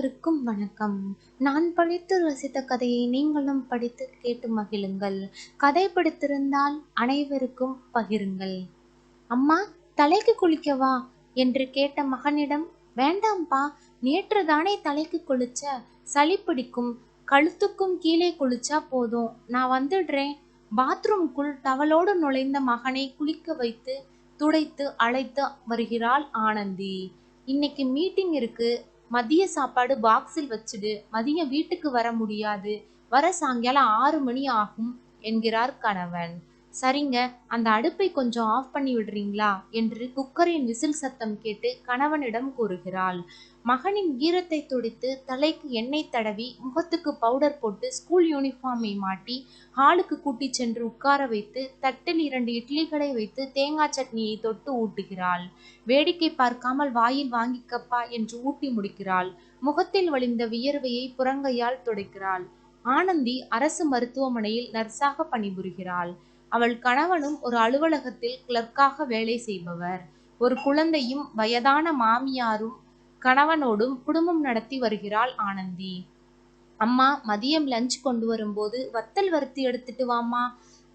அனைவருக்கும் வணக்கம். நான் படித்து ரசித்த கதையை நீங்களும் படித்து கேட்டு மகிழுங்கள். கதை பிடித்திருந்தால் அனைவருக்கும் பகிருங்கள். அம்மா தலைக்கு குளிக்கவா? என்று கேட்ட மகனிடம் வேண்டாம்ப்பா நேற்று தானே தலைக்கு குளிச்ச? சளி பிடிக்கும். கழுத்துக்கும் கீழே குளிச்சா போதும். நான் வந்துடுறேன். பாத்ரூம்குள் தவளோடு நுழைந்த மகனை குளிக்க வைத்து துடைத்து அழைத்து வருகிறாள் ஆனந்தி. இன்னைக்கு மீட்டிங் இருக்கு. மதிய சாப்பாடு பாக்ஸில் வச்சுடு. மதியம் வீட்டுக்கு வர முடியாது. வர சாயங்காலம் ஆறு மணி ஆகும் என்கிறார் கணவன். சரிங்க அந்த அடுப்பை கொஞ்சம் ஆஃப் பண்ணி விடுறீங்களா? என்று குக்கரின் விசில் சத்தம் கேட்டு கணவனிடம் கூறுகிறாள். மகனின் ஈரத்தை துடித்து தலைக்கு எண்ணெய் தடவி முகத்துக்கு பவுடர் போட்டு ஸ்கூல் யூனிஃபார்மை மாட்டி ஹாலுக்கு கூட்டிச் சென்று உட்கார வைத்து தட்டில் இரண்டு இட்லிகளை வைத்து தேங்காய் சட்னியை தொட்டு ஊட்டுகிறாள். வேடிக்கை பார்க்காமல் வாயில் வாங்கிக்கப்பா என்று ஊட்டி முடிக்கிறாள். முகத்தில் வழிந்த வியர்வையை புறங்கையால் துடைக்கிறாள். ஆனந்தி அரசு மருத்துவமனையில் நர்ஸாக பணிபுரிகிறாள். அவள் கணவனும் ஒரு அலுவலகத்தில் கிளர்க்காக வேலை செய்பவர். ஒரு குழந்தையும் வயதான மாமியாரும் கணவனோடும் குடும்பம் நடத்தி வருகிறாள் ஆனந்தி. அம்மா மதியம் லஞ்ச் கொண்டு வரும்போது வத்தல் வறுத்து எடுத்துட்டு வாமா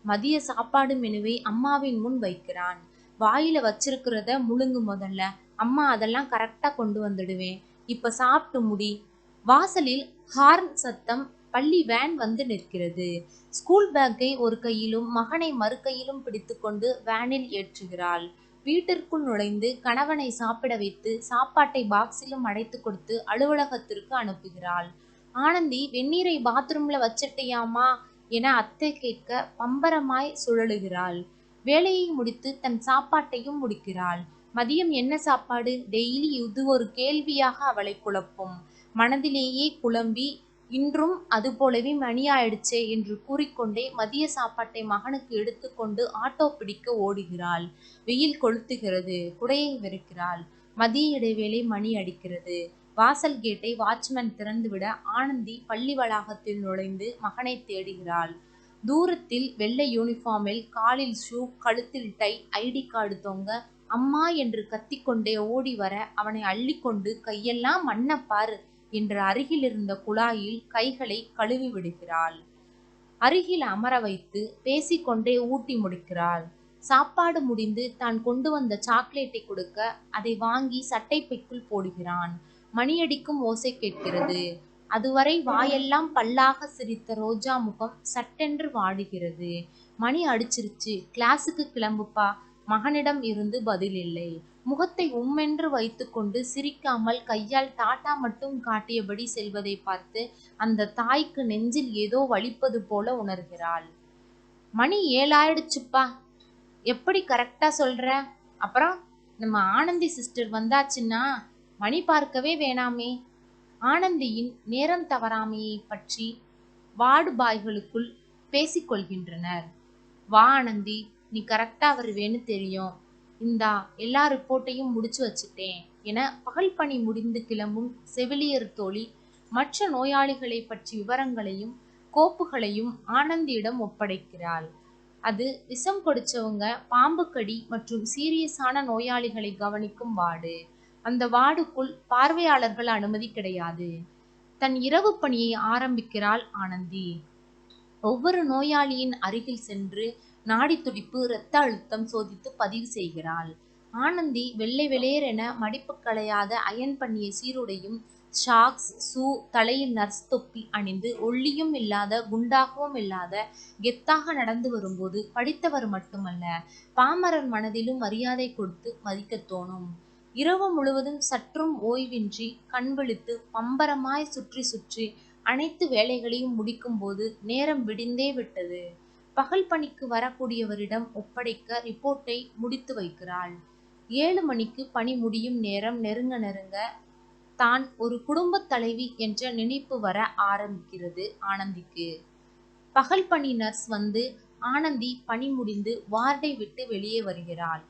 மதிய சாப்பாடு மெனுவை அம்மாவின் முன் வைக்கிறான். வாயில வச்சிருக்கிறத முழுங்கு முதல்ல. அம்மா அதெல்லாம் கரெக்டா கொண்டு வந்துடுவேன். இப்ப சாப்பிட்டு முடி. வாசலில் ஹார்ன் சத்தம் பள்ளி வேன் வந்து நிற்கிறது. ஸ்கூல் பேக்கை ஒரு கையிலும் மகனை மறு கையிலும் பிடித்துக்கொண்டு வேனில் ஏற்றுகிறாள். வீட்டிற்குள் நுழைந்து கணவனை சாப்பிட வைத்து சாப்பாட்டை பாக்ஸிலும் அடைத்து கொடுத்து அலுவலகத்திற்கு அனுப்புகிறாள். ஆனந்தி வெந்நீரை பாத்ரூம்ல வச்சிட்டியாமா என அத்தை கேட்க பம்பரமாய் சுழலுகிறாள். வேலையை முடித்து தன் சாப்பாட்டையும் முடிக்கிறாள். மதியம் என்ன சாப்பாடு? டெய்லி இது ஒரு கேள்வியாக அவளை குழப்பும். மனதிலேயே குழம்பி இன்றும் அதுபோலவே மணி ஆயிடுச்சே என்று கூறிக்கொண்டே மதிய சாப்பாட்டை மகனுக்கு எடுத்துக்கொண்டு ஆட்டோ பிடிக்க ஓடுகிறாள். வெயில் கொளுத்துகிறது குடையை வெறுக்கிறாள். மதிய இடைவேளை மணி அடிக்கிறது. வாசல் கேட்டை வாட்ச்மேன் திறந்துவிட ஆனந்தி பள்ளி வளாகத்தில் நுழைந்து மகனை தேடுகிறாள். தூரத்தில் வெள்ளை யூனிஃபார்மில் காலில் ஷூ கழுத்தில் டை ஐடி கார்டு தொங்க அம்மா என்று கத்திக்கொண்டே ஓடி வர அவனை அள்ளிக்கொண்டு கையெல்லாம் மண்ண பாரு என்று அருகில் இருந்த குழாயில் கைகளை கழுவி விடுகிறாள் அருகில் அமர வைத்து பேசிக்கொண்டே ஊட்டி முடிக்கிறாள். சாப்பாடு முடிந்து தான் கொண்டு வந்த சாக்லேட்டை கொடுக்க அதை வாங்கி சட்டைப்பைக்குள் போடுகிறான். மணியடிக்கும் ஓசை கேட்கிறது. அதுவரை வாயெல்லாம் பல்லாக சிரித்த ரோஜா முகம் சட்டென்று வாடுகிறது. மணி அடிச்சிருச்சு. கிளாஸுக்கு கிளம்புப்பா. மகனிடம் இருந்து பதில் இல்லை. முகத்தை உம்மென்று வைத்துக்கொண்டு சிரிக்காமல் கையால் டாட்டா மட்டும் காட்டியபடி செல்வதை பார்த்து அந்த தாய்க்கு நெஞ்சில் ஏதோ வலிப்பது போல உணர்கிறாள். மணி ஏழாயிடுச்சுப்பா. எப்படி கரெக்டா சொல்ற? அப்புறம் நம்ம ஆனந்தி சிஸ்டர் வந்தாச்சுன்னா மணி பார்க்கவே வேணாமே. ஆனந்தியின் நேரம் தவறாமையை பற்றி வார்டு பாய்களுக்குள் பேசிக்கொள்கின்றனர். வா ஆனந்தி நீ கரெக்டா வருவேன்னு தெரியும். இந்தா எல்லா ரிப்போர்ட்டையும் முடிச்சு வச்சுட்டேன் என பகல் பணி முடிந்து கிளம்பும் செவிலியர் தோழி மற்ற நோயாளிகளை பற்றி விவரங்களையும் கோப்புகளையும் ஆனந்தியிடம் ஒப்படைக்கிறாள். அது விஷம் கொடுத்தவங்க பாம்பு கடி மற்றும் சீரியஸான நோயாளிகளை கவனிக்கும் வார்டு. அந்த வார்டுக்குள் பார்வையாளர்கள் அனுமதி கிடையாது. தன் இரவு பணியை ஆரம்பிக்கிறாள் ஆனந்தி. ஒவ்வொரு நோயாளியின் அருகில் சென்று நாடி துடிப்பு இரத்த அழுத்தம் சோதித்து பதிவு செய்கிறாள். ஆனந்தி வெள்ளை வெளேரென மடிப்பு களையாத அயன் பண்ணிய சீருடையும் ஷாக்ஸ் ஷூ தலையில் நர்ஸ் தொப்பி அணிந்து ஒல்லியும் இல்லாத குண்டாகவும் இல்லாத கெத்தாக நடந்து வரும்போது படித்தவர் மட்டுமல்ல பாமரர் மனதிலும் மரியாதை கொடுத்து மதிக்கத் தோணும். இரவு முழுவதும் சற்றும் ஓய்வின்றி கண் விழித்து பம்பரமாய் சுற்றி சுற்றி அனைத்து வேலைகளையும் முடிக்கும்போது நேரம் விடிந்தே விட்டது. பகல் பணிக்கு வரக்கூடியவரிடம் ஒப்படைக்க ரிப்போர்ட்டை முடித்து வைக்கிறாள். ஏழு மணிக்கு பணி முடியும் நேரம் நெருங்க நெருங்க தான் ஒரு குடும்பத் தலைவி என்ற நினைப்பு வர ஆரம்பிக்கிறது ஆனந்திக்கு. பகல் பணி நர்ஸ் வந்து ஆனந்தி பணி முடிந்து வார்டை விட்டு வெளியே வருகிறாள்.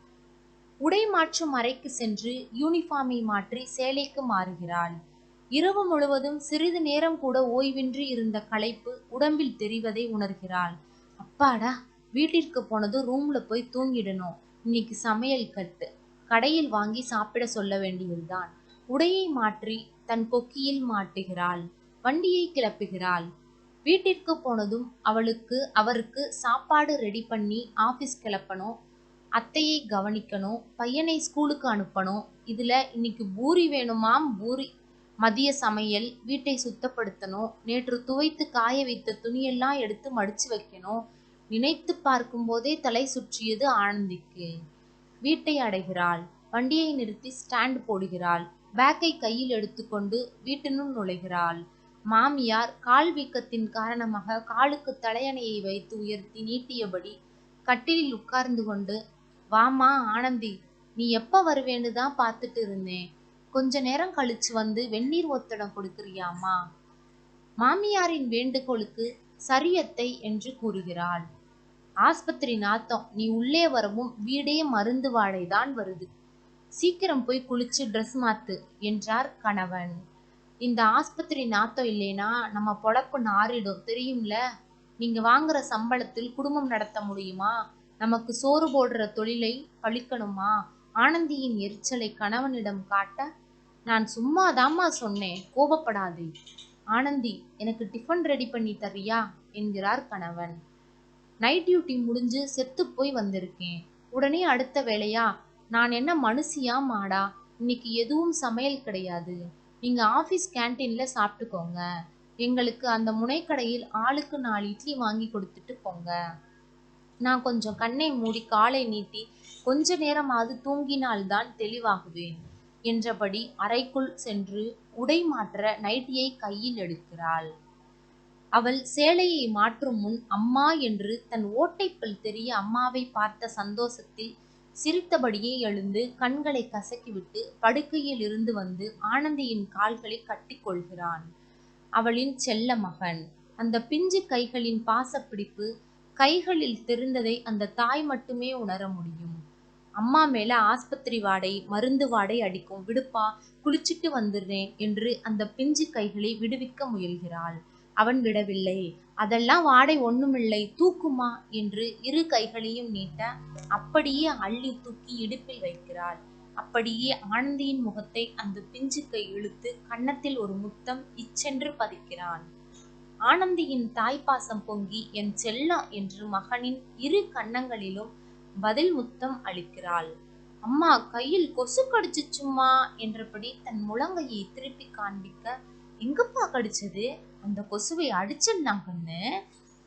உடை மாற்றும் அறைக்கு சென்று யூனிஃபார்மை மாற்றி சேலைக்கு மாறுகிறாள். இரவு முழுவதும் சிறிது நேரம் கூட ஓய்வின்றி இருந்த களைப்பு உடம்பில் தெரிவதை உணர்கிறாள். அப்பாடா வீட்டிற்கு போனதும் ரூம்ல போய் தூங்கிடணும். இன்னைக்கு சமையல் கட்டு. கடையில் வாங்கி சாப்பிட சொல்ல வேண்டியதுதான். உடையை மாற்றி தன் கொக்கியில் மாட்டுகிறாள். வண்டியை கிளப்புகிறாள். வீட்டிற்கு போனதும் அவளுக்கு அவருக்கு சாப்பாடு ரெடி பண்ணி ஆபீஸ் கிளப்பணும். அத்தையை கவனிக்கணும். பையனை ஸ்கூலுக்கு அனுப்பணும். இதுல இன்னைக்கு பூரி வேணுமாம் பூரி. மதிய சமையல் வீட்டை சுத்தப்படுத்தணும். நேற்று துவைத்து காய வைத்த துணியெல்லாம் எடுத்து மடிச்சு வைக்கணும். நினைத்து பார்க்கும் போதே தலை சுற்றியது ஆனந்திக்கு. வீட்டை அடைகிறாள். வண்டியை நிறுத்தி ஸ்டாண்ட் போடுகிறாள். பேக்கை கையில் எடுத்துக்கொண்டு வீட்டினுள் நுழைகிறாள். மாமியார் கால் வீக்கத்தின் காரணமாக காலுக்கு தலையணையை வைத்து உயர்த்தி நீட்டியபடி கட்டிலில் உட்கார்ந்து கொண்டு வாமா ஆனந்தி நீ எப்ப வருவேன்னு தான் பார்த்துட்டு இருந்தேன். கொஞ்ச நேரம் கழிச்சு வந்து வெந்நீர் ஒத்தடம் கொடுக்கிறியாமா மாமியாரின் வேண்டுகோளுக்கு சரியத்தை என்று கூறுகிறாள். ஆஸ்பத்திரி நாத்தம் நீ உள்ளே வரவும் வீடே மருந்து வாடைதான் வருது. சீக்கிரம் போய் குளிச்சு ட்ரெஸ் மாத்து என்றார் கணவன். இந்த ஆஸ்பத்திரி நாத்தம் இல்லைனா நம்ம பொழப்பு நாரிடும் தெரியும்ல? நீங்க வாங்குற சம்பளத்தில் குடும்பம் நடத்த முடியுமா? நமக்கு சோறு போடுற தொழிலை பழிக்கணுமா? ஆனந்தியின் எரிச்சலை கணவனிடம் காட்ட நான் சும்மாதாம்மா சொன்னேன் கோபப்படாதே. ஆனந்தி எனக்கு டிஃபன் ரெடி பண்ணி தரியா என்கிறார் கணவன். நைட் டியூட்டி முடிஞ்சு செத்து போய் வந்திருக்கேன். உடனே அடுத்த வேலையா நான் என்ன மனுஷியா மாடா? இன்னைக்கு எதுவும் சமையல் கிடையாது. நீங்க ஆபீஸ் கேன்டீன்ல சாப்பிட்டுக்கோங்க. எங்களுக்கு அந்த முனைக்கடையில் ஆளுக்கு நாலு இட்லி வாங்கி கொடுத்துட்டு போங்க. நான் கொஞ்சம் கண்ணை மூடி காலை நீட்டி கொஞ்ச நேரமாவது தூங்கினால்தான் தெளிவாகுவேன் என்றபடி அறைக்குள் சென்று உடை மாற்ற நைட்டியை கையில் எடுக்கிறாள். அவள் சேலையை மாற்றும் முன் அம்மா என்று தன் ஓட்டைப்பல் தெரிய அம்மாவை பார்த்த சந்தோஷத்தில் சிரித்தபடியே எழுந்து கண்களை கசக்கிவிட்டு படுக்கையில் இருந்து வந்து ஆனந்தியின் கால்களை கட்டிக்கொள்கிறான். அவளின் செல்ல மகன். அந்த பிஞ்சு கைகளின் பாசப்பிடிப்பு கைகளில் தெரிந்ததை அந்த தாய் மட்டுமே உணர முடியும். அம்மா மேல ஆஸ்பத்திரி வாடை மருந்து வாடை அடிக்கும். விடுப்பா குளிச்சிட்டு வந்துடுறேன் என்று அந்த பிஞ்சு கைகளை விடுவிக்க முயல்கிறாள். அவன் விடவில்லை. அதெல்லாம் வாடை ஒண்ணுமில்லை தூக்குமா என்று இரு கைகளையும் நீட்ட அப்படியே அள்ளி தூக்கி இடுப்பில் வைக்கிறாள். அப்படியே ஆனந்தியின் முகத்தை அந்த பிஞ்சு கை இழுத்து கன்னத்தில் ஒரு முத்தம் இச்சென்று பதிக்கிறான். ஆனந்தியின் தாய்ப்பாசம் பொங்கி என் செல்லா என்று மகனின் இரு கன்னங்களிலும் பதில் முத்தம் அளிக்கிறாள். அம்மா கையில் கொசு கடிச்சிச்சும்மா என்றபடி தன் முழங்கையை திருப்பி காண்பிக்க எங்கப்பா கடிச்சது? அந்த கொசுவை அடிச்சிடலாம் கண்ணு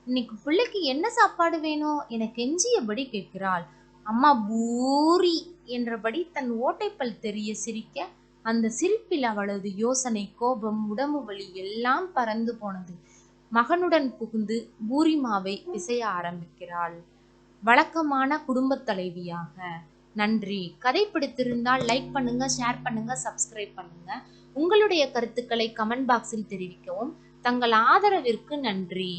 இன்னைக்கு பிள்ளைக்கு என்ன சாப்பாடு வேணும்? என கெஞ்சியபடி கேட்கிறாள். அம்மா பூரி என்றபடி தன் ஓட்டைப்பல் தெரிய சிரிக்க அந்த சிரிப்பில் அவளது யோசனை கோபம் உடம்பு வலி எல்லாம் பறந்து போனது. மகனுடன் புகுந்து பூரி மாவை பிசைய ஆரம்பிக்கிறாள். வழக்கமான குடும்பத் தலைவியாக. நன்றி. கதை பிடித்திருந்தால் லைக் பண்ணுங்க ஷேர் பண்ணுங்க சப்ஸ்கிரைப் பண்ணுங்க. உங்களுடைய கருத்துக்களை கமெண்ட் பாக்ஸில் தெரிவிக்கவும். தங்கள் ஆதரவிற்கு நன்றி.